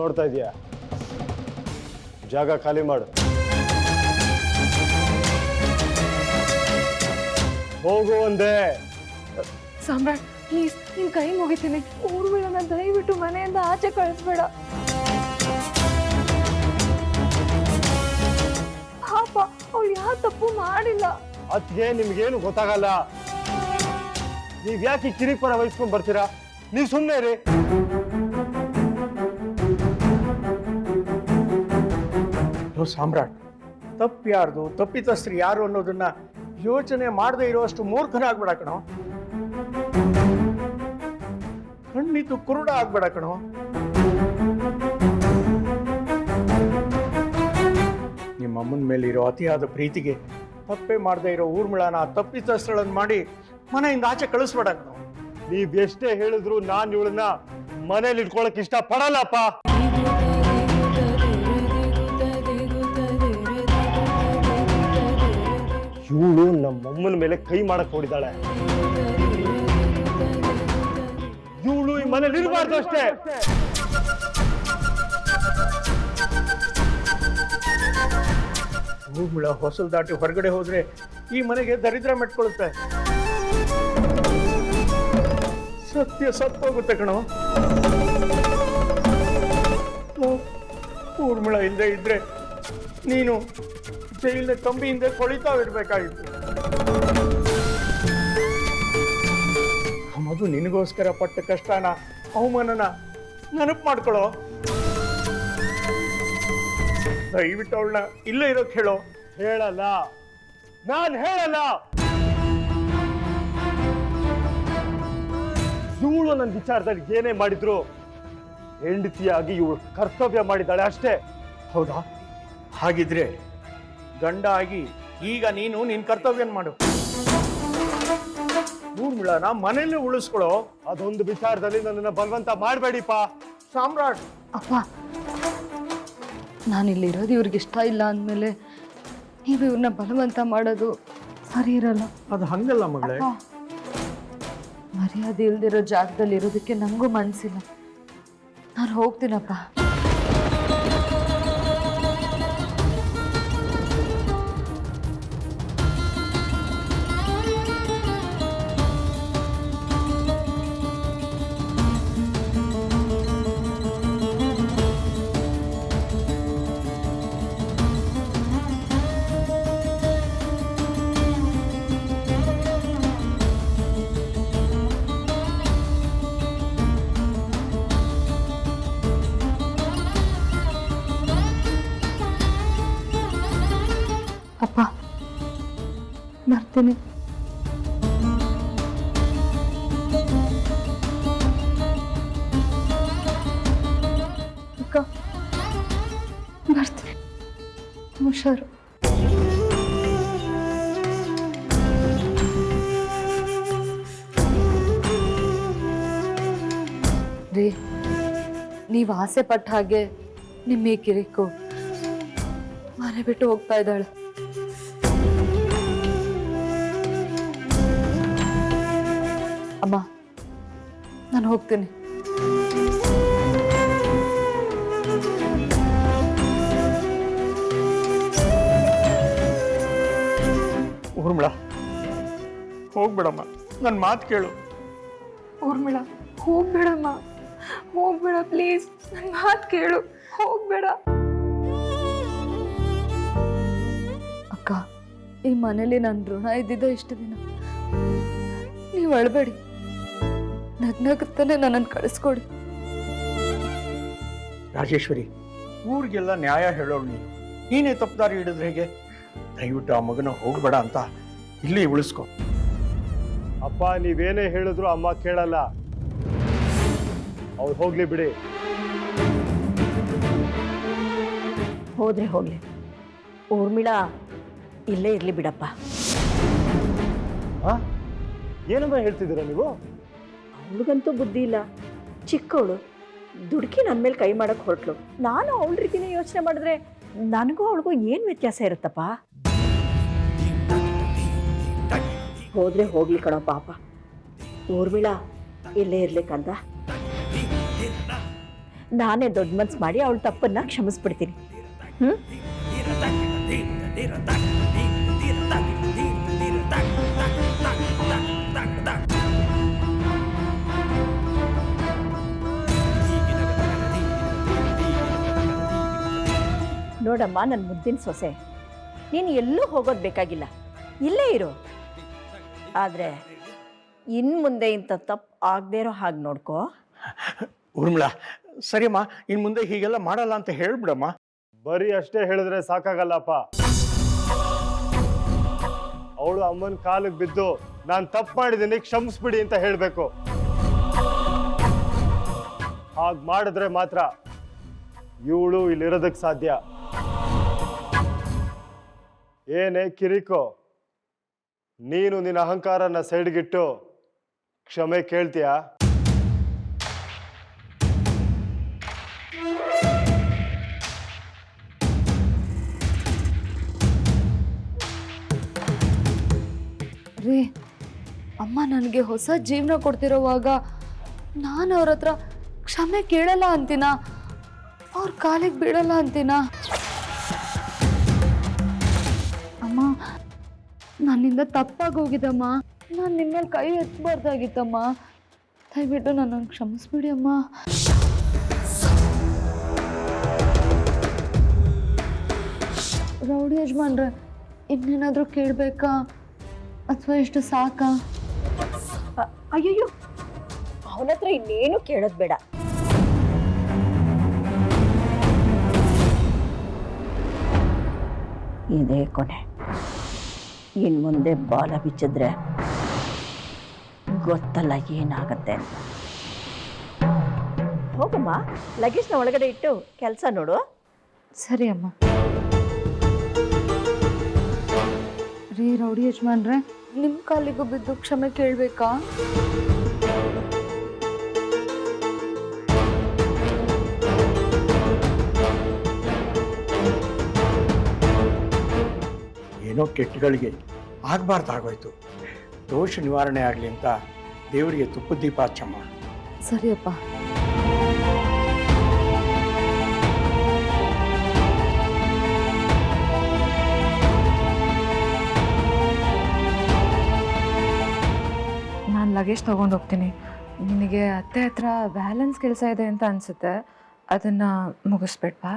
ನೋಡ್ತಾ ಇದೀಯಾ? ಜಾಗ ಖಾಲಿ ಮಾಡು. ಹೋಗು ಒಂದೇ. ಸಾಮ್ರಾಟ್ ಪ್ಲೀಸ್ ನಿನ್ ಕೈ ಮುಗಿತೀನಿ. ಊರ್ಮಿಳನ ದಯವಿಟ್ಟು ಮನೆಯಿಂದ ಆಚೆ ಕಳಿಸ್ಬೇಡ. ಪಾಪ ಅವ್ಳು ಯಾವ ತಪ್ಪು ಮಾಡಿಲ್ಲ. ಅದಕ್ಕೆ ನಿಮ್ಗೇನು ಗೊತ್ತಾಗಲ್ಲ. ನೀವ್ ಯಾಕೆ ಕಿರಿಪರ ವಹಿಸ್ಕೊಂಡ್ ಬರ್ತೀರಾ? ನೀವ್ ಸುಮ್ಮನೆ ರೀ ಲೋ ಸಾಮ್ರಾಟ್ ತಪ್ಪು ಯಾರ್ದು ತಪ್ಪಿತಸ್ಥರು ಯಾರು ಅನ್ನೋದನ್ನ ಯೋಚನೆ ಮಾಡದೇ ಇರುವಷ್ಟು ಮೂರ್ಖನಾಗ್ಬೇಡ ಕಣೋ. ಕಣ್ಣಿತು ಕುರುಡ ಆಗ್ಬೇಡ ಕಣೋ. ನಿಮ್ಮ ಅಮ್ಮನ ಮೇಲೆ ಇರೋ ಅತಿಯಾದ ಪ್ರೀತಿಗೆ ತಪ್ಪೇ ಮಾಡದೇ ಇರೋ ಊರ್ಮಿಳನ ತಪ್ಪಿತಸ್ಥಳನ್ನು ಮಾಡಿ ಮನೆಯಿಂದ ಆಚೆ ಕಳಿಸ್ಬೇಡ ಕಣೋ. ನೀವ್ ಎಷ್ಟೇ ಹೇಳಿದ್ರು ನಾನು ಇವಳನ್ನ ಮನೇಲಿ ಇಟ್ಕೊಳಕ್ ಇಷ್ಟ ಪಡಲ್ಲಪ್ಪ ನಮ್ಮಮ್ಮನ ಮೇಲೆ ಕೈ ಮಾಡಕ್ ಹೊಡಿದಾಳೆ. ಇವಳು ಈ ಮನೇಲಿ ಇರಬಾರ್ದು ಅಷ್ಟೇ. ಊರ್ಮಿಳ ಹೊಸಲ್ ದಾಟಿ ಹೊರಗಡೆ ಹೋದ್ರೆ ಈ ಮನೆಗೆ ದರಿದ್ರ ಮೆಟ್ಕೊಳ್ಳುತ್ತೆ. ಸತ್ಯ ಸತ್ತೋಗುತ್ತೆ ಕಣೋ. ಊರ್ಮಿಳ ಇಲ್ಲದೆ ಇದ್ರೆ ನೀನು ಜೈಲಿನ ಕಂಬಿಯಿಂದ ಕೊಳಿತಾವಿರ್ಬೇಕಾಗಿತ್ತು ಮಗು ನಿನಗೋಸ್ಕರ ಪಟ್ಟ ಕಷ್ಟನ ಅವಮಾನನ ನೆನಪು ಮಾಡ್ಕೊಳ್ಳೋ ದಯವಿಟ್ಟು ಅವಳನ್ನ ಇಲ್ಲೇ ಇರೋಕ್ ಹೇಳೋ. ಹೇಳಲ್ಲ. ನಾನು ಹೇಳಲ್ಲ. ಇವಳು ನನ್ನ ವಿಚಾರದಲ್ಲಿ ಏನೇ ಮಾಡಿದ್ರು ಹೆಂಡತಿಯಾಗಿ ಇವಳು ಕರ್ತವ್ಯ ಮಾಡಿದ್ದಾಳೆ ಅಷ್ಟೇ. ಹೌದಾ? ಹಾಗಿದ್ರೆ ಗಂಡ ಆಗಿ ಈಗ ನೀನು ನಿನ್ನ ಕರ್ತವ್ಯನ ಮಾಡು. ಊರ್ಮಿಳನ ಮನೇಲಿ ಉಳಿಸ್ಕೊಳ್ಳೋ ಅದೊಂದು ವಿಚಾರದಲ್ಲಿ ನನ್ನನ್ನ ಬಲವಂತ ಮಾಡಬೇಡಿಪ್ಪ. ಸಾಮ್ರಾಟ್. ಅಪ್ಪ ನಾನಿಲ್ಲಿರೋದು ಇವ್ರಿಗೆ ಇಷ್ಟ ಇಲ್ಲ ಅಂದಮೇಲೆ ನೀವು ಇವ್ರನ್ನ ಬಲವಂತ ಮಾಡೋದು ಸರಿ ಇರಲ್ಲ. ಅದು ಹಂಗಲ್ಲ ಮಗಳೇ. ಅಪ್ಪ, ಮರ್ಯಾದೆ ಇಲ್ದಿರೋ ಜಾಗದಲ್ಲಿ ಇರೋದಕ್ಕೆ ನನಗೂ ಮನಸ್ಸಿಲ್ಲ ನಾನು ಹೋಗ್ತೀನಪ್ಪ. ಬರ್ತೀನಿ ಅಕ್ಕ ಬರ್ತೀನಿ ಹುಷಾರು ರೀ ನೀವು ಆಸೆ ಪಟ್ಟ ಹಾಗೆ ನಿಮ್ಮ ಈ ಕಿರಿಕು ಮನೆ ಬಿಟ್ಟು ಹೋಗ್ತಾ ಇದ್ದಾಳೆ ಅಮ್ಮ ನಾನು ಹೋಗ್ತೀನಿ. ಊರ್ಮಿಳ ಹೋಗ್ಬೇಡಮ್ಮ ನನ್ನ ಮಾತು ಕೇಳು. ಊರ್ಮಿಳ ಹೋಗ್ಬೇಡಮ್ಮ ಹೋಗ್ಬೇಡ ಪ್ಲೀಸ್ ನನ್ನ ಮಾತು ಕೇಳು ಹೋಗ್ಬೇಡ. ಅಕ್ಕ ಈ ಮನೇಲಿ ನನ್ನ ಋಣ ಇದ್ದಿದ್ದ ಇಷ್ಟು ದಿನ. ನೀವು ಅಳಬೇಡಿ. ನಗ್ನಗುತ್ತಾನೆ ನನ್ನನ್ನು ಕಳಿಸ್ಕೊಡಿ. ರಾಜೇಶ್ವರಿ ಊರಿಗೆಲ್ಲ ನ್ಯಾಯ ಹೇಳೋಳು ನೀನು. ನೀನೇ ತಪ್ಪದಾರಿ ಹಿಡಿದ್ರೆ ಹೇಗೆ? ದಯವಿಟ್ಟು ಆ ಮಗನ ಹೋಗ್ಬೇಡ ಅಂತ ಇಲ್ಲಿ ಉಳಿಸ್ಕೊ. ಅಪ್ಪ ನೀವೇನೇ ಹೇಳಿದ್ರು ಅಮ್ಮ ಕೇಳಲ್ಲ. ಅವ್ರು ಹೋಗ್ಲಿ ಬಿಡಿ. ಹೋದ್ರೆ ಹೋಗ್ಲಿ. ಊರ್ಮಿಳಾ ಇಲ್ಲೇ ಇರ್ಲಿ ಬಿಡಪ್ಪ? ಏನಮ್ಮ ಹೇಳ್ತಿದ್ದೀರಾ ನೀವು? ಅವಳಿಗಂತೂ ಬುದ್ಧಿ ಇಲ್ಲ. ಚಿಕ್ಕವಳು ದುಡುಕಿ ನನ್ನ ಮೇಲೆ ಕೈ ಮಾಡಕ್ ಹೊರಟ್ಲು. ನಾನು ಅವಳ ರೀತಿನೇ ಯೋಚನೆ ಮಾಡಿದ್ರೆ ನನಗೂ ಅವಳಿಗೂ ಏನು ವ್ಯತ್ಯಾಸ ಇರುತ್ತಪ್ಪ? ಹೋದ್ರೆ ಹೋಗ್ಲಿ ಕಣೋ ಪಾಪ. ಊರ್ಮಿಳ, ಇಲ್ಲೇ ಇರ್ಲಿಕ್ಕಂತ ನಾನೇ ದೊಡ್ಡ ಮನ್ಸು ಮಾಡಿ ಅವಳ ತಪ್ಪನ್ನ ಕ್ಷಮಿಸ್ಬಿಡ್ತೀನಿ. ಹ್ಞೂ ನೋಡಮ್ಮ ನನ್ನ ಮುದ್ದಿನ ಸೊಸೆ. ನೀನು ಎಲ್ಲೂ ಹೋಗೋದು ಬೇಕಾಗಿಲ್ಲ. ಇಲ್ಲೇ ಇರು. ಆದರೆ ಇನ್ನು ಮುಂದೆ ಇಂಥ ತಪ್ಪು ಆಗದೇ ಇರೋ ಹಾಗೆ ನೋಡ್ಕೋ. ಸರಿ ಸರಿಯಮ್ಮ ಇನ್ನು ಮುಂದೆ ಹೀಗೆಲ್ಲ ಮಾಡಲ್ಲ ಅಂತ ಹೇಳ್ಬಿಡಮ್ಮ. ಬರೀ ಅಷ್ಟೇ ಹೇಳಿದ್ರೆ ಸಾಕಾಗಲ್ಲಪ್ಪ. ಅವಳು ಅಮ್ಮನ ಕಾಲಿಗೆ ಬಿದ್ದು ನಾನು ತಪ್ಪು ಮಾಡಿದ್ದೀನಿ ಕ್ಷಮಿಸ್ಬಿಡಿ ಅಂತ ಹೇಳಬೇಕು. ಹಾಗೆ ಮಾಡಿದ್ರೆ ಮಾತ್ರ ಇವಳು ಇಲ್ಲಿರೋದಕ್ಕೆ ಸಾಧ್ಯ. ಏನೇ ಕಿರಿಕೋ, ನೀನು ನಿನ್ನ ಅಹಂಕಾರನ ಸೈಡ್ಗಿಟ್ಟು ಕ್ಷಮೆ ಕೇಳ್ತೀಯಾ? ರೀ, ಅಮ್ಮ ನನಗೆ ಹೊಸ ಜೀವನ ಕೊಡ್ತಿರೋವಾಗ ನಾನು ಅವ್ರ ಹತ್ರ ಕ್ಷಮೆ ಕೇಳಲ್ಲ ಅಂತೀನ? ಅವ್ರ ಕಾಲಿಗೆ ಬೀಳಲ್ಲ ಅಂತೀನ? ನನ್ನಿಂದ ತಪ್ಪಾಗಿ ಹೋಗಿದಮ್ಮ ನಾನು ನಿಮ್ಮ ಮೇಲೆ ಕೈ ಎತ್ತಬಾರ್ದಾಗಿತ್ತಮ್ಮ ದಯವಿಟ್ಟು ನನ್ನ ಕ್ಷಮಿಸ್ಬಿಡಿ ಅಮ್ಮ. ರೌಡಿ ಯಜಮಾನ್ರೆ, ಇನ್ನೇನಾದರೂ ಕೇಳಬೇಕಾ? ಅಥವಾ ಎಷ್ಟು ಸಾಕಾ? ಅಯ್ಯಯ್ಯೋ! ಅವನ ಹತ್ರ ಇನ್ನೇನು ಕೇಳೋದು ಬೇಡ. ಇದೇ ಕೊನೆ. ಇನ್ನು ಮುಂದೆ ಬಾಲ ಬಿಚ್ಚಿದ್ರೆ ಗೊತ್ತಲ್ಲ ಏನಾಗತ್ತೆ. ಅಂತ ಹೋಗಮ್ಮ ಲಗೇಜ್ನ ಒಳಗಡೆ ಇಟ್ಟು ಕೆಲಸ ನೋಡು. ಸರಿ ಅಮ್ಮ. ರೀ ರೌಡಿ ಯಜಮಾನ್ರೆ ನಿಮ್ಮ ಕಾಲಿಗೂ ಬಿದ್ದು ಕ್ಷಮೆ ಕೇಳಬೇಕಾ? ಏನೋ ಕೆಟ್ಟಗಳಿಗೆ ಆಗಬಾರ್ದಾಗೋಯ್ತು. ದೋಷ ನಿವಾರಣೆ ಆಗಲಿ ಅಂತ ದೇವರಿಗೆ ತುಪ್ಪ ದೀಪ ಹಚ್ಚಮ್ಮ. ಸರಿಯಪ್ಪ. ನಾನು ಲಗೇಜ್ ತಗೊಂಡು ಹೋಗ್ತೀನಿ. ನಿನಗೆ ಅತ್ತೆ ಹತ್ರ ಬ್ಯಾಲೆನ್ಸ್ ಕೆಲಸ ಇದೆ ಅಂತ ಅನಿಸುತ್ತೆ. ಅದನ್ನು ಮುಗಿಸ್ಬಿಡ್ವಾ?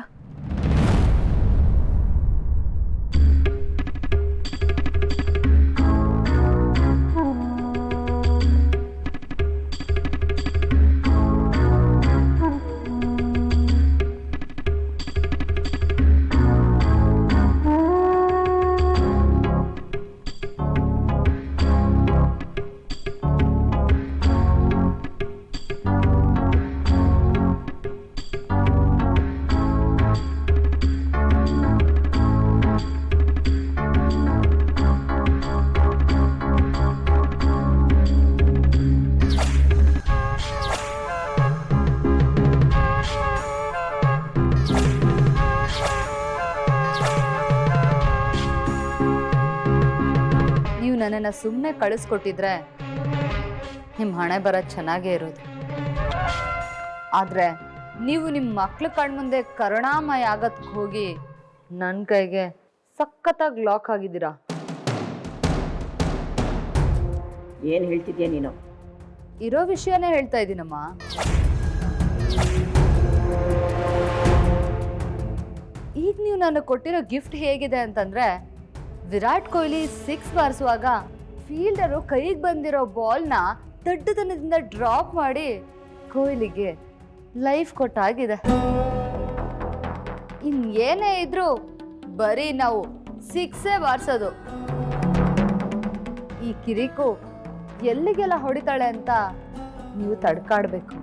ಸುಮ್ಮನೆ ಕಳಿಸ್ಕೊಟ್ಟಿದ್ರೆ ನಿಮ್ಮ ಹಣೆ ಬರ ಚೆನ್ನಾಗೇ ಇರೋದು. ಆದರೆ ನೀವು ನಿಮ್ಮ ಮಕ್ಳ ಕಣ್ಮುಂದೆ ಕರುಣಾಮಯ ಆಗಕ್ಕೆ ಹೋಗಿ ನನ್ನ ಕೈಗೆ ಸಖತ್ತಾಗಿ ಲಾಕ್ ಆಗಿದ್ದೀರಾ? ಏನು ಹೇಳ್ತಿದ್ಯಾ ನೀನು? ಇರೋ ವಿಷಯನೇ ಹೇಳ್ತಾ ಇದ್ದೀನಮ್ಮ ಈಗ ನೀವು ನನಗೆ ಕೊಟ್ಟಿರೋ ಗಿಫ್ಟ್ ಹೇಗಿದೆ ಅಂತಂದ್ರೆ ವಿರಾಟ್ ಕೊಹ್ಲಿ ಸಿಕ್ಸ್ ಬಾರಿಸುವಾಗ ಫೀಲ್ಡರು ಕೈಗೆ ಬಂದಿರೋ ಬಾಲ್ನ ದೊಡ್ಡತನದಿಂದ ಡ್ರಾಪ್ ಮಾಡಿ ಕೊಹ್ಲಿಗೆ ಲೈಫ್ ಕೊಟ್ಟಾಗಿದೆ. ಇನ್ ಏನೇ ಇದ್ರು ಬರೀ ನಾವು ಸಿಕ್ಸೇ ಬಾರಿಸೋದು. ಈ ಕಿರಿಕು ಎಲ್ಲಿಗೆಲ್ಲ ಹೊಡಿತಾಳೆ ಅಂತ ನೀವು ತಡ್ಕಾಡ್ಬೇಕು.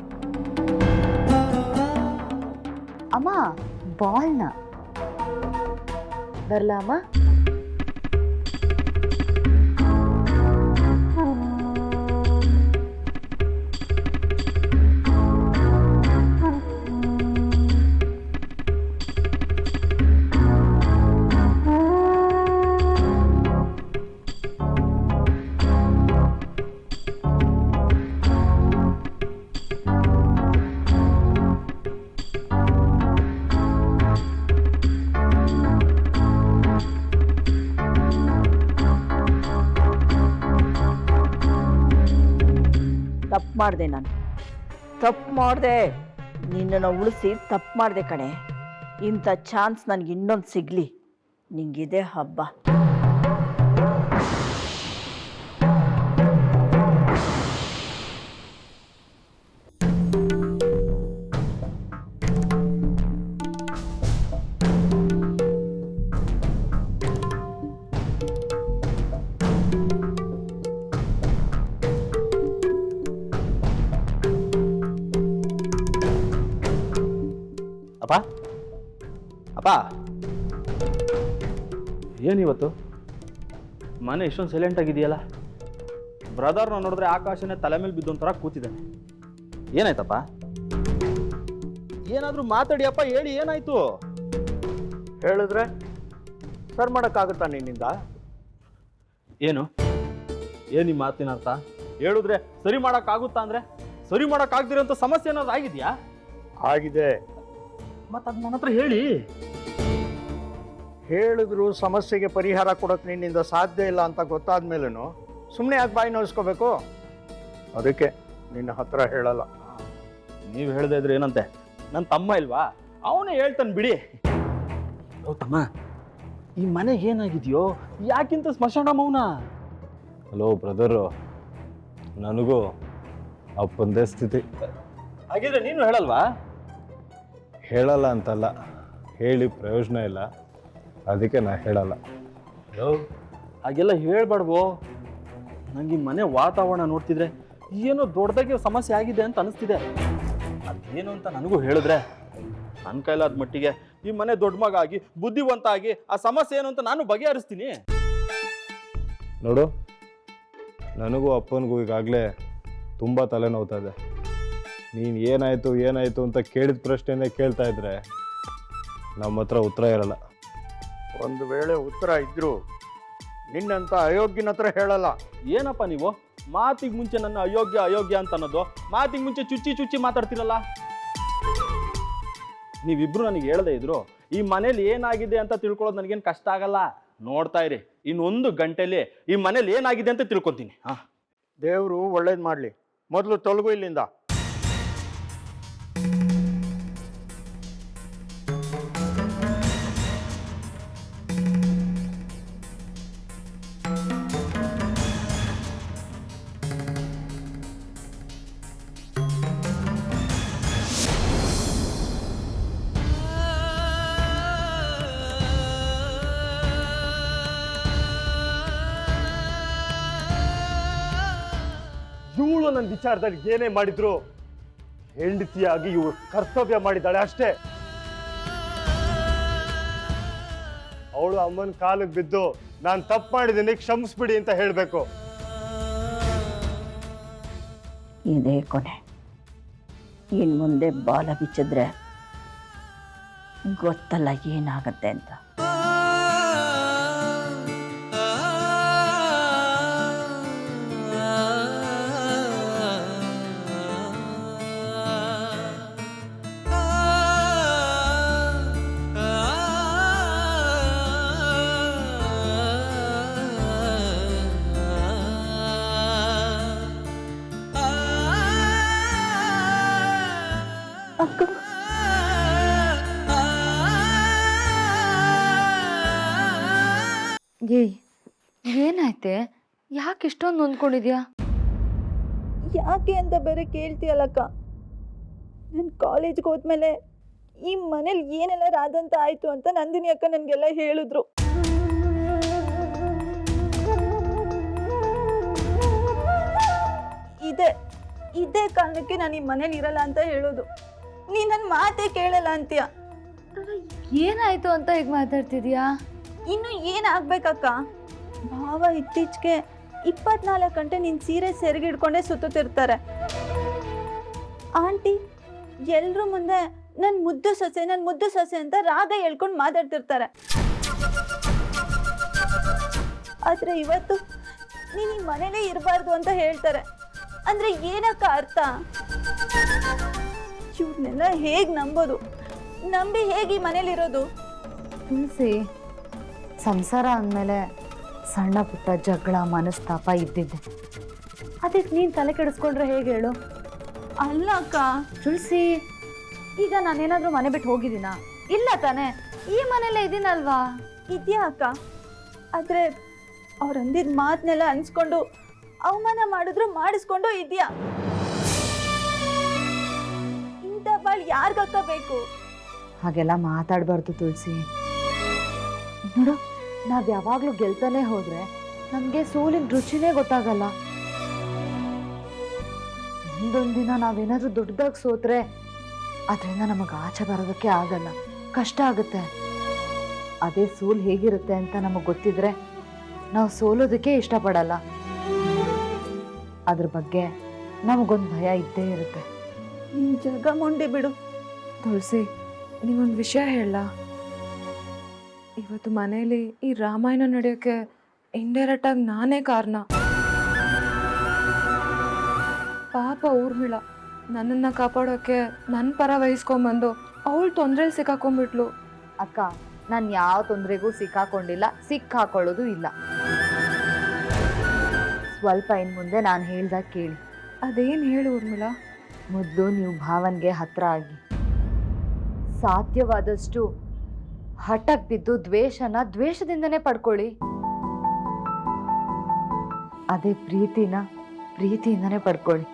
ಅಮ್ಮ ಬಾಲ್ನ ಬರ್ಲಾ ಅಮ್ಮ? ಮಾಡಿದೆ ನಾನು. ತಪ್ಪು ಮಾಡಿದೆ. ನಿನ್ನನ್ನು ಉಳಿಸಿ ತಪ್ಪು ಮಾಡಿದೆ ಕಣೆ. ಇಂಥ ಚಾನ್ಸ್ ನನಗೆ ಇನ್ನೊಂದು ಸಿಗಲಿ. ನಿಂಗಿದೆ ಹಬ್ಬ. ಏನಿವತ್ತು ಮನೆ ಇಷ್ಟೊಂದು ಸೈಲೆಂಟ್ ಆಗಿದೆಯಲ್ಲ ಬ್ರದರ್ ಬ್ರದರ್ನ ನೋಡಿದ್ರೆ ಆಕಾಶನೇ ತಲೆ ಮೇಲೆ ಬಿದ್ದೊಂಥರ ಕೂತಿದ್ದಾನೆ. ಏನಾಯ್ತಪ್ಪ? ಏನಾದರೂ ಮಾತಾಡಿಯಪ್ಪ ಹೇಳಿ ಏನಾಯ್ತು? ಹೇಳಿದ್ರೆ ಸರ್ ಮಾಡೋಕ್ಕಾಗುತ್ತಾ ನಿನ್ನಿಂದ? ಏನು? ಏನು ನಿಮ್ಮ ಮಾತಿನ ಅರ್ಥ? ಹೇಳಿದ್ರೆ ಸರಿ ಮಾಡೋಕ್ಕಾಗುತ್ತಾ ಅಂದ್ರೆ? ಸರಿ ಮಾಡೋಕ್ಕಾಗ್ದಿರೋಂಥ ಸಮಸ್ಯೆ ಏನಾದ್ರು ಆಗಿದೆಯಾ? ಆಗಿದೆ. ಮತ್ತೆ ಅದು ನನ್ನ ಹತ್ರ ಹೇಳಿ. ಹೇಳಿದ್ರು ಸಮಸ್ಯೆಗೆ ಪರಿಹಾರ ಕೊಡೋಕೆ ನಿನ್ನಿಂದ ಸಾಧ್ಯ ಇಲ್ಲ ಅಂತ ಗೊತ್ತಾದ ಮೇಲೂ ಸುಮ್ಮನೆ ಯಾಕೆ ಬಾಯಿ ನೋಯಿಸ್ಕೋಬೇಕು? ಅದಕ್ಕೆ ನಿನ್ನ ಹತ್ರ ಹೇಳಲ್ಲ. ನೀವು ಹೇಳ್ದೆ ಇದ್ರೆ ಏನಂತೆ? ನನ್ನ ತಮ್ಮ ಇಲ್ವಾ? ಅವನೇ ಹೇಳ್ತಾನೆ ಬಿಡಿ. ತಮ್ಮ. ಈ ಮನೆಗೆ ಏನಾಗಿದೆಯೋ? ಯಾಕಿಂತ ಸ್ಮಶಾನ ಮೌನ? ಹಲೋ ಬ್ರದರು ನನಗೂ ಅಪ್ಪಂದೇ ಸ್ಥಿತಿ. ಹಾಗಿದ್ರೆ ನೀನು ಹೇಳಲ್ವಾ? ಹೇಳಲ್ಲ ಅಂತಲ್ಲ. ಹೇಳಿ ಪ್ರಯೋಜನ ಇಲ್ಲ. ಅದಕ್ಕೆ ನಾ ಹೇಳಲ್ಲ. ಹಾಗೆಲ್ಲ ಹೇಳ್ಬಾರ್ದು. ನಂಗೆ ಈ ಮನೆ ವಾತಾವರಣ ನೋಡ್ತಿದ್ರೆ ಏನೋ ದೊಡ್ಡದಾಗಿ ಸಮಸ್ಯೆ ಆಗಿದೆ ಅಂತ ಅನಿಸ್ತಿದೆ. ಅದೇನು ಅಂತ ನನಗೂ ಹೇಳಿದ್ರೆ ನನ್ನ ಕೈಲಾದ ಮಟ್ಟಿಗೆ ಈ ಮನೆ ದೊಡ್ಡ ಮಗ ಆಗಿ ಬುದ್ಧಿವಂತ ಆಗಿ ಆ ಸಮಸ್ಯೆ ಏನು ಅಂತ ನಾನು ಬಗೆಹರಿಸ್ತೀನಿ. ನೋಡು ನನಗೂ ಅಪ್ಪನಿಗೂ ಈಗಾಗಲೇ ತುಂಬ ತಲೆನೋವ್ತಾ ಇದೆ. ನೀನು ಏನಾಯಿತು ಏನಾಯಿತು ಅಂತ ಕೇಳಿದ ಪ್ರಶ್ನೆನೇ ಕೇಳ್ತಾ ಇದ್ರೆ ನಮ್ಮ ಹತ್ರ ಉತ್ತರ ಇರಲ್ಲ. ಒಂದು ವೇಳೆ ಉತ್ತರ ಇದ್ರು ನಿನ್ನಂತ ಅಯೋಗ್ಯನ ಹತ್ರ ಹೇಳಲ್ಲ. ಏನಪ್ಪ ನೀವು? ಮಾತಿಗೆ ಮುಂಚೆ ನನ್ನ ಅಯೋಗ್ಯ ಅಯೋಗ್ಯ ಅಂತ ಅನ್ನೋದು ಮಾತಿಗೆ ಮುಂಚೆ ಚುಚ್ಚಿ ಚುಚ್ಚಿ ಮಾತಾಡ್ತಿರಲ್ಲ? ನೀವಿಬ್ರು ನನಗೆ ಹೇಳದೇ ಇದ್ರು ಈ ಮನೇಲಿ ಏನಾಗಿದೆ ಅಂತ ತಿಳ್ಕೊಳ್ಳೋದು ನನಗೇನು ಕಷ್ಟ ಆಗಲ್ಲ. ನೋಡ್ತಾ ಇರಿ ಇನ್ನೊಂದು ಗಂಟೆಲಿ ಈ ಮನೇಲಿ ಏನಾಗಿದೆ ಅಂತ ತಿಳ್ಕೊತೀನಿ. ಹಾಂ. ದೇವರು ಒಳ್ಳೇದು ಮಾಡಲಿ. ಮೊದಲು ತೊಲಗು ಇಲ್ಲಿಂದ. ನನ್ನ ವಿಚಾರದಲ್ಲಿ ಏನೇ ಮಾಡಿದ್ರು ಹೆಂಡತಿಯಾಗಿ ಇವಳು ಕರ್ತವ್ಯ ಮಾಡಿದ್ದಾಳೆ ಅಷ್ಟೇ. ಅವಳು ಅಮ್ಮನ ಕಾಲಿಗೆ ಬಿದ್ದು, ನಾನು ತಪ್ಪು ಮಾಡಿದ್ದೀನಿ, ಕ್ಷಮಿಸ್ಬಿಡಿ ಅಂತ ಹೇಳಬೇಕು. ಇದೇ ಕೊನೆ. ಇನ್ನು ಮುಂದೆ ಬಾಲ ಬಿಚ್ಚಿದ್ರೆ ಗೊತ್ತಲ್ಲ ಏನಾಗತ್ತೆ ಅಂತ. ಏಯ್ ಏನಾಯ್ತೆ? ಯಾಕೆ ಇಷ್ಟೊಂದು ನೊಂದ್ಕೊಂಡಿದ್ಯಾ? ಯಾಕೆ ಅಂತ ಬೇರೆ ಕೇಳ್ತೀಯಲ್ಲಕ್ಕ. ನಾನು ಕಾಲೇಜ್ಗೆ ಹೋದ್ಮೇಲೆ ಈ ಮನೇಲಿ ಏನೆಲ್ಲ ರಾದಂತ ಆಯ್ತು ಅಂತ ನಂದಿನಿ ಅಕ್ಕ ನನಗೆಲ್ಲ ಹೇಳಿದ್ರು. ಇದೆ ಇದೇ ಕಾರಣಕ್ಕೆ ನಾನು ಈ ಮನೇಲಿ ಇರಲ್ಲ ಅಂತ ಹೇಳೋದು. ನೀ ನನ್ನ ಮಾತೇ ಕೇಳಲ್ಲ ಅಂತೀಯ. ಏನಾಯ್ತು ಅಂತ ಈಗ ಮಾತಾಡ್ತಿದ್ಯಾ? ಇನ್ನು ಏನಾಗಬೇಕಕ್ಕ? ಭಾವ ಇತ್ತೀಚೆಗೆ ಇಪ್ಪತ್ನಾಲ್ಕು ಗಂಟೆ ನಿನ್ನ ಸೀರೆ ಸೆರಗಿಡ್ಕೊಂಡೇ ಸುತ್ತುತ್ತಿರ್ತಾರೆ. ಆಂಟಿ ಎಲ್ಲರೂ ಮುಂದೆ ನನ್ನ ಮುದ್ದು ಸೊಸೆ ನನ್ನ ಮುದ್ದು ಸೊಸೆ ಅಂತ ರಾಗ ಹೇಳ್ಕೊಂಡು ಮಾತಾಡ್ತಿರ್ತಾರೆ. ಆದ್ರೆ ಇವತ್ತು ನೀನು ಈ ಮನೇಲೇ ಇರಬಾರ್ದು ಅಂತ ಹೇಳ್ತಾರೆ. ಅಂದ್ರೆ ಏನಕ್ಕ ಅರ್ಥ? ಇವ್ರನ್ನೆಲ್ಲ ಹೇಗೆ ನಂಬೋದು? ನಂಬಿ ಹೇಗೆ ಈ ಮನೇಲಿರೋದು? ತುಳಸಿ ಸಂಸಾರ ಅಂದಮೇಲೆ ಸಣ್ಣ ಪುಟ್ಟ ಜಗಳ ಮನಸ್ತಾಪ ಇದ್ದಿದ್ದೆ. ಅದಕ್ಕೆ ನೀನು ತಲೆ ಕೆಡಿಸ್ಕೊಂಡ್ರೆ ಹೇಗೆ ಹೇಳು? ಅಲ್ಲ ಅಕ್ಕ. ತುಳಸಿ ಈಗ ನಾನೇನಾದರೂ ಮನೆ ಬಿಟ್ಟು ಹೋಗಿದ್ದೀನಾ? ಇಲ್ಲ ತಾನೇ. ಈ ಮನೇಲೇ ಇದ್ದೀನಲ್ವಾ ಇದೆಯಾ ಅಕ್ಕ. ಆದರೆ ಅವ್ರು ಅಂದಿದ್ದ ಮಾತನ್ನೆಲ್ಲ ಅನ್ಸ್ಕೊಂಡು ಅವಮಾನ ಮಾಡಿದ್ರು ಮಾಡಿಸ್ಕೊಂಡು ಇದೆಯಾ? ಇಂಥ ಬಾಳ್ ಯಾರಿಗಕ್ಕ ಬೇಕು? ಹಾಗೆಲ್ಲ ಮಾತಾಡಬಾರ್ದು ತುಳಸಿ. ನೋಡು ನಾವು ಯಾವಾಗಲೂ ಗೆಲ್ತಾನೆ ಹೋದ್ರೆ ನಮಗೆ ಸೋಲಿನ ರುಚಿನೇ ಗೊತ್ತಾಗಲ್ಲ. ದಿನ ನಾವೇನಾದರೂ ದೊಡ್ಡದಾಗಿ ಸೋತ್ರೆ ಅದರಿಂದ ನಮಗೆ ಆಚೆ ಬರೋದಕ್ಕೆ ಆಗಲ್ಲ. ಕಷ್ಟ ಆಗುತ್ತೆ. ಅದೇ ಸೋಲ್ ಹೇಗಿರುತ್ತೆ ಅಂತ ನಮಗೆ ಗೊತ್ತಿದ್ರೆ ನಾವು ಸೋಲೋದಕ್ಕೆ ಇಷ್ಟಪಡಲ್ಲ. ಅದ್ರ ಬಗ್ಗೆ ನಮಗೊಂದು ಭಯ ಇದ್ದೇ ಇರುತ್ತೆ. ನಿನ್ ಜಗ ಮುಂಡಿ ಬಿಡು. ತುಳಸಿ ನೀವೊಂದು ವಿಷಯ ಹೇಳ. ಇವತ್ತು ಮನೆಯಲ್ಲಿ ಈ ರಾಮಾಯಣ ನಡೆಯೋಕ್ಕೆ ಇಂಡೈರೆಕ್ಟಾಗಿ ನಾನೇ ಕಾರಣ. ಪಾಪ ಊರ್ಮಿಳ ನನ್ನನ್ನು ಕಾಪಾಡೋಕ್ಕೆ ನನ್ನ ಪರ ವಹಿಸ್ಕೊಂಬಂದು ಅವಳು ತೊಂದರೆಲಿ ಸಿಕ್ಕಾಕೊಂಡ್ಬಿಟ್ಲು. ಅಕ್ಕ ನಾನು ಯಾವ ತೊಂದರೆಗೂ ಸಿಕ್ಕಾಕೊಂಡಿಲ್ಲ ಸಿಕ್ಕಾಕೊಳ್ಳೋದು ಇಲ್ಲ. ಸ್ವಲ್ಪ ಇನ್ನು ಮುಂದೆ ನಾನು ಹೇಳ್ದಾಗ ಕೇಳಿ. ಅದೇನು ಹೇಳು ಊರ್ಮಿಳ? ಮೊದಲು ನೀವು ಭಾವನ್ಗೆ ಹತ್ರ ಆಗಿ. ಸಾಧ್ಯವಾದಷ್ಟು ಹಠಕ್ ಬಿದ್ದು ದ್ವೇಷನ ದ್ವೇಷದಿಂದನೇ ಪಡ್ಕೊಳ್ಳಿ. ಅದೇ ಪ್ರೀತಿನ ಪ್ರೀತಿಯಿಂದನೇ ಪಡ್ಕೊಳ್ಳಿ.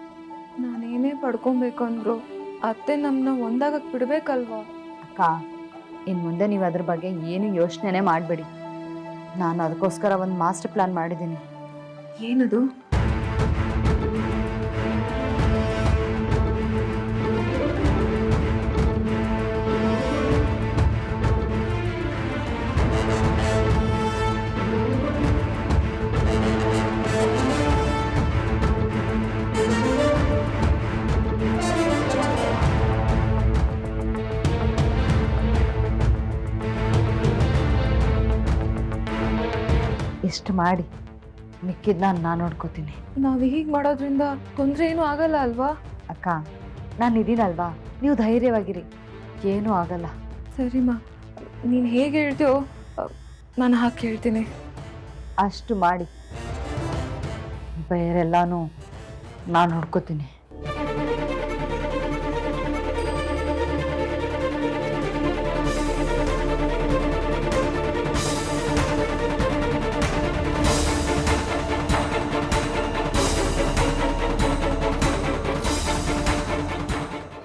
ನಾನೇನೇ ಪಡ್ಕೊಬೇಕು ಅಂದ್ರು ಅತ್ತೆ ನಮ್ಮನ್ನ ಒಂದಾಗಕ್ಕೆ ಬಿಡ್ಬೇಕಲ್ವಾ? ಅಕ್ಕ ಇನ್ ಮುಂದೆ ನೀವು ಅದ್ರ ಬಗ್ಗೆ ಏನು ಯೋಚನೆನೇ ಮಾಡಬೇಡಿ. ನಾನು ಅದಕ್ಕೋಸ್ಕರ ಒಂದು ಮಾಸ್ಟರ್ ಪ್ಲಾನ್ ಮಾಡಿದ್ದೀನಿ. ಏನದು? ಇಷ್ಟು ಮಾಡಿ. ಮಿಕ್ಕಿದ್ದ ನಾನು ನೋಡ್ಕೋತೀನಿ. ನಾವು ಹೀಗೆ ಮಾಡೋದ್ರಿಂದ ತೊಂದರೆ ಏನೂ ಆಗಲ್ಲ ಅಲ್ವಾ? ಅಕ್ಕ ನಾನು ಇದೀನಲ್ವಾ? ನೀವು ಧೈರ್ಯವಾಗಿರಿ. ಏನೂ ಆಗಲ್ಲ. ಸರಿ ಮಾ. ನೀನು ಹೇಗೆ ಹೇಳ್ತೀಯೋ ನಾನು ಹಾಕಿ ಹೇಳ್ತೀನಿ ಅಷ್ಟು ಮಾಡಿ. ಬೇರೆಲ್ಲಾನು ನಾನು ನೋಡ್ಕೋತೀನಿ.